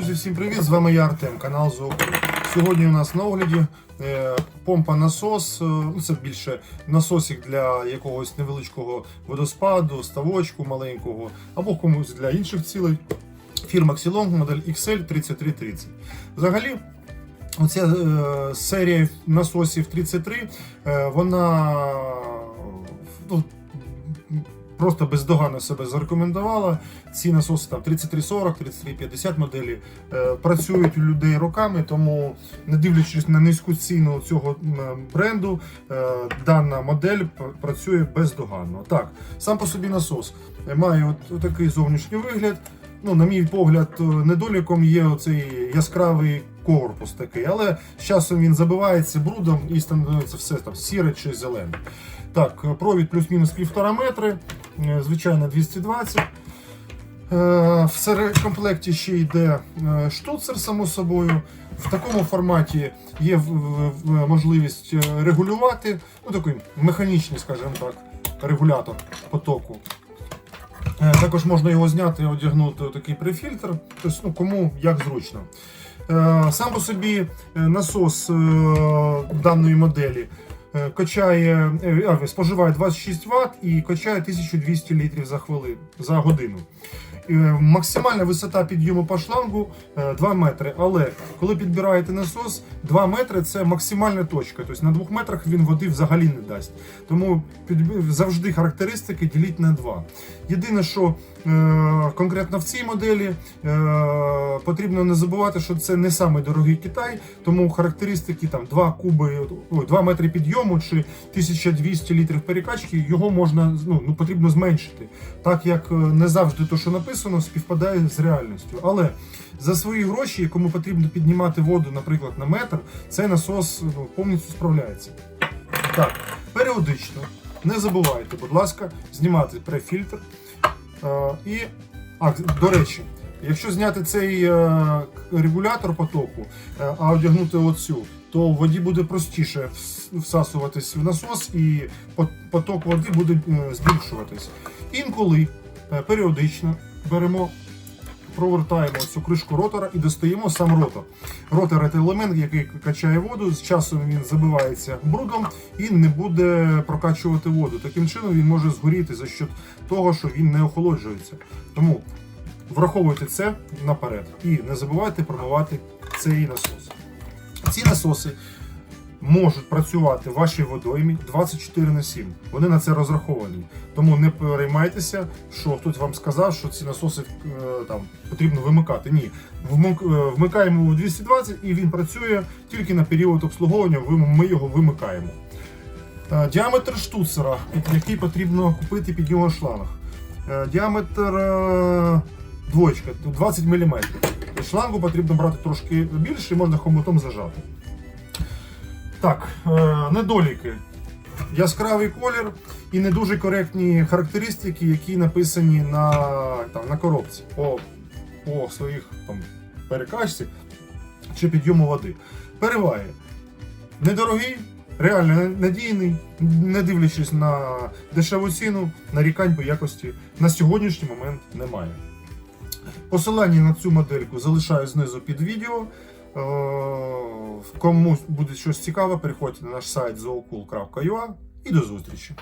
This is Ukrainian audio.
Друзі, всім привіт! З вами я Артем, канал ЗООК. Сьогодні у нас на огляді е, помпа насос. е, Ну, це більше насосик для якогось невеличкого водоспаду, ставочку маленького, або комусь для інших цілей. Фірма Xilong, модель XL3330. Взагалі, оця е, серія насосів 33, е, вона ну, просто бездоганно себе зарекомендувала. Ці насоси там 3340, 3350 моделі е, працюють у людей роками, тому не дивлячись на низьку ціну цього бренду, е, дана модель працює бездоганно. Так, сам по собі насос е, має от, от такий зовнішній вигляд. Ну, на мій погляд, е, недоліком є оцей яскравий корпус такий, але з часом він забивається брудом і становиться все там сіре чи зелене. Так, провід плюс-мінус півтора метри, звичайно 220. Е, В комплекті ще йде е, штуцер, само собою. В такому форматі є можливість е, регулювати, ну такий механічний, скажімо так, регулятор потоку. Е, Також можна його зняти і одягнути такий префільтр, тобто ну, кому як зручно. Е, Сам по собі е, насос е, даної моделі е, качає, е, споживає 26 Вт і качає 1200 літрів за хвилину за годину. Е, Максимальна висота підйому по шлангу е, 2 метри. Але коли підбираєте насос, 2 метри це максимальна точка. Тобто на 2 метрах він води взагалі не дасть. Тому завжди характеристики діліть на 2. Єдине, що е, конкретно в цій моделі е, потрібно не забувати, що це не самий дорогий Китай, тому характеристики там 2 куби, ой, 2 метри підйому чи 1200 літрів перекачки, його можна ну, ну, потрібно зменшити, так як е, не завжди те, що написано, співпадає з реальністю. Але за свої гроші, якому потрібно піднімати воду, наприклад, на метр, цей насос ну, повністю справляється. Так, періодично. Не забувайте, будь ласка, знімати префільтр. Е, і, а, до речі, якщо зняти цей е, регулятор потоку, е, а одягнути оцю, то воді буде простіше всасуватись в насос і поток води буде збільшуватись. Інколи періодично беремо. Провертаємо цю кришку ротора і достаємо сам ротор. Ротор це елемент, який качає воду. З часом він забивається брудом і не буде прокачувати воду. Таким чином він може згоріти за счет того, що він не охолоджується. Тому враховуйте це наперед і не забувайте промивати цей насос. Ці насоси можуть працювати в вашій водоймі 24 на 7. Вони на це розраховані. Тому не переймайтеся, що хтось вам сказав, що ці насоси е, там потрібно вимикати. Ні, е, вмикаємо у 220 і він працює тільки на період обслуговування. Ми його вимикаємо. Е, Діаметр штуцера, який потрібно купити під його шланг. Діаметр двоєчка 20 мм. Шлангу потрібно брати трошки більше, і можна хомутом зажати. Так, е, недоліки. Яскравий колір і не дуже коректні характеристики, які написані на, там, на коробці по, по своїх там, перекачці чи підйому води. Переваги. Недорогий, реально надійний, не дивлячись на дешеву ціну, нарікань по якості на сьогоднішній момент немає. Посилання на цю модельку залишаю знизу під відео. Кому буде щось цікаве, переходьте на наш сайт zoocool.ua і до зустрічі!